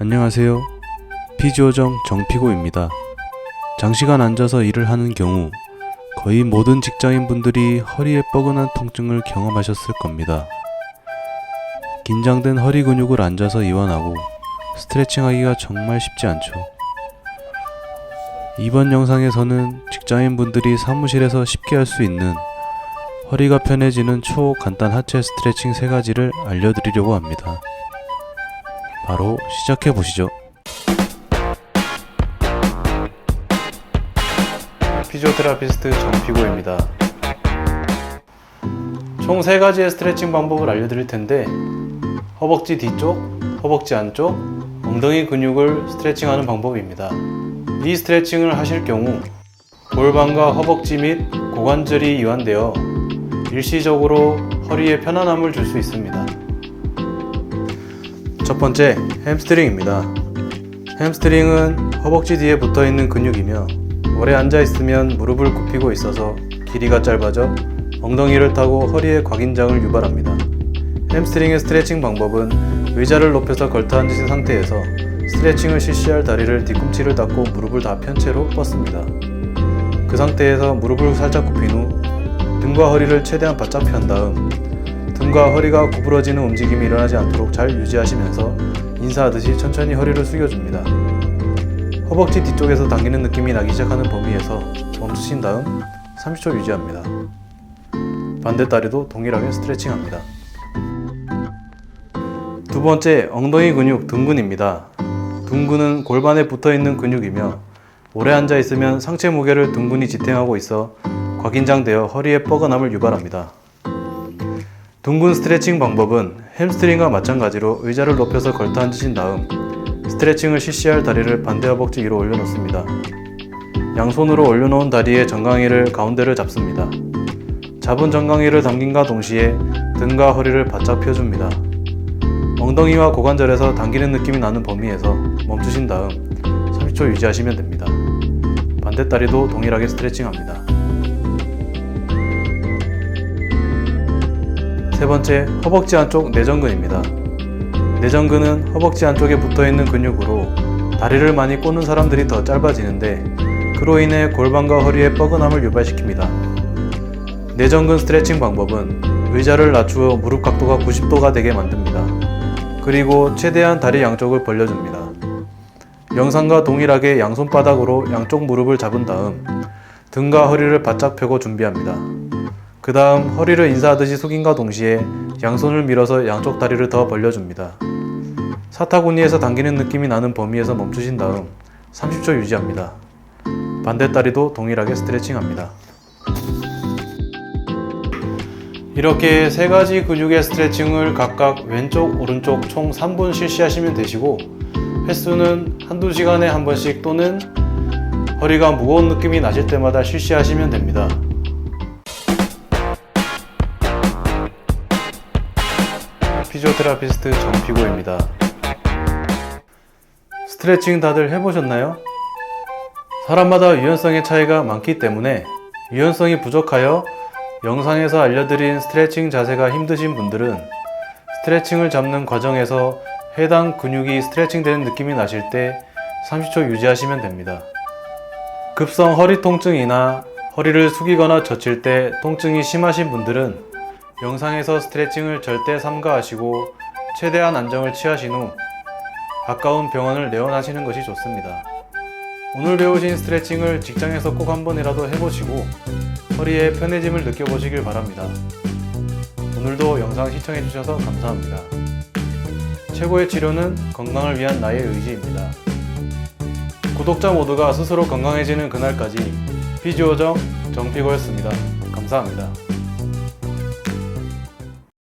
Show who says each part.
Speaker 1: 안녕하세요. 피지오정 정피고입니다. 장시간 앉아서 일을 하는 경우 거의 모든 직장인분들이 허리에 뻐근한 통증을 경험하셨을 겁니다. 긴장된 허리 근육을 앉아서 이완하고 스트레칭하기가 정말 쉽지 않죠. 이번 영상에서는 직장인분들이 사무실에서 쉽게 할 수 있는 허리가 편해지는 초간단 하체 스트레칭 세 가지를 알려드리려고 합니다. 바로 시작해 보시죠. 피지오테라피스트 정피고입니다. 총세 가지의 스트레칭 방법을 알려드릴 텐데 허벅지 뒤쪽, 허벅지 안쪽, 엉덩이 근육을 스트레칭하는 방법입니다. 이 스트레칭을 하실 경우 골반과 허벅지 및 고관절이 이완되어 일시적으로 허리에 편안함을 줄 수 있습니다. 첫 번째, 햄스트링입니다. 햄스트링은 허벅지 뒤에 붙어 있는 근육이며 오래 앉아 있으면 무릎을 굽히고 있어서 길이가 짧아져 엉덩이를 타고 허리에 곽인장을 유발합니다. 햄스트링의 스트레칭 방법은 의자를 높여서 걸터 앉으신 상태에서 스트레칭을 실시할 다리를 뒤꿈치를 닫고 무릎을 다 편 채로 뻗습니다. 그 상태에서 무릎을 살짝 굽힌 후 등과 허리를 최대한 바짝 편 다음 등과 허리가 구부러지는 움직임이 일어나지 않도록 잘 유지하시면서 인사하듯이 천천히 허리를 숙여줍니다. 허벅지 뒤쪽에서 당기는 느낌이 나기 시작하는 범위에서 멈추신 다음 30초 유지합니다. 반대 다리도 동일하게 스트레칭합니다. 두 번째, 엉덩이 근육 등근입니다. 등근은 골반에 붙어 있는 근육이며 오래 앉아 있으면 상체 무게를 등근이 지탱하고 있어 곽인장되어 허리에 뻐근함을 유발합니다. 둥근 스트레칭 방법은 햄스트링과 마찬가지로 의자를 높여서 걸터 앉으신 다음 스트레칭을 실시할 다리를 반대 허벅지 위로 올려놓습니다. 양손으로 올려놓은 다리의 정강이를 가운데를 잡습니다. 잡은 정강이를 당김과 동시에 등과 허리를 바짝 펴줍니다. 엉덩이와 고관절에서 당기는 느낌이 나는 범위에서 멈추신 다음 30초 유지하시면 됩니다. 반대 다리도 동일하게 스트레칭합니다. 세 번째, 허벅지 안쪽 내전근입니다. 내전근은 허벅지 안쪽에 붙어 있는 근육으로 다리를 많이 꽂는 사람들이 더 짧아지는데 그로 인해 골반과 허리에 뻐근함을 유발시킵니다. 내전근 스트레칭 방법은 의자를 낮추어 무릎 각도가 90도가 되게 만듭니다. 그리고 최대한 다리 양쪽을 벌려줍니다. 영상과 동일하게 양손바닥으로 양쪽 무릎을 잡은 다음 등과 허리를 바짝 펴고 준비합니다. 그 다음 허리를 인사하듯이 숙임과 동시에 양손을 밀어서 양쪽 다리를 더 벌려줍니다. 사타구니에서 당기는 느낌이 나는 범위에서 멈추신 다음 30초 유지합니다. 반대 다리도 동일하게 스트레칭합니다. 이렇게 세 가지 근육의 스트레칭을 각각 왼쪽, 오른쪽 총 3분 실시하시면 되시고 횟수는 한두 시간에 한 번씩 또는 허리가 무거운 느낌이 나실 때마다 실시하시면 됩니다. 피지오테라피스트 정피고입니다. 스트레칭 다들 해보셨나요? 사람마다 유연성의 차이가 많기 때문에 유연성이 부족하여 영상에서 알려드린 스트레칭 자세가 힘드신 분들은 스트레칭을 잡는 과정에서 해당 근육이 스트레칭 되는 느낌이 나실 때 30초 유지하시면 됩니다. 급성 허리 통증이나 허리를 숙이거나 젖힐 때 통증이 심하신 분들은 영상에서 스트레칭을 절대 삼가하시고 최대한 안정을 취하신 후 가까운 병원을 내원하시는 것이 좋습니다. 오늘 배우신 스트레칭을 직장에서 꼭 한 번이라도 해보시고 허리의 편해짐을 느껴보시길 바랍니다. 오늘도 영상 시청해주셔서 감사합니다. 최고의 치료는 건강을 위한 나의 의지입니다. 구독자 모두가 스스로 건강해지는 그날까지 피지오정 정피고였습니다. 감사합니다.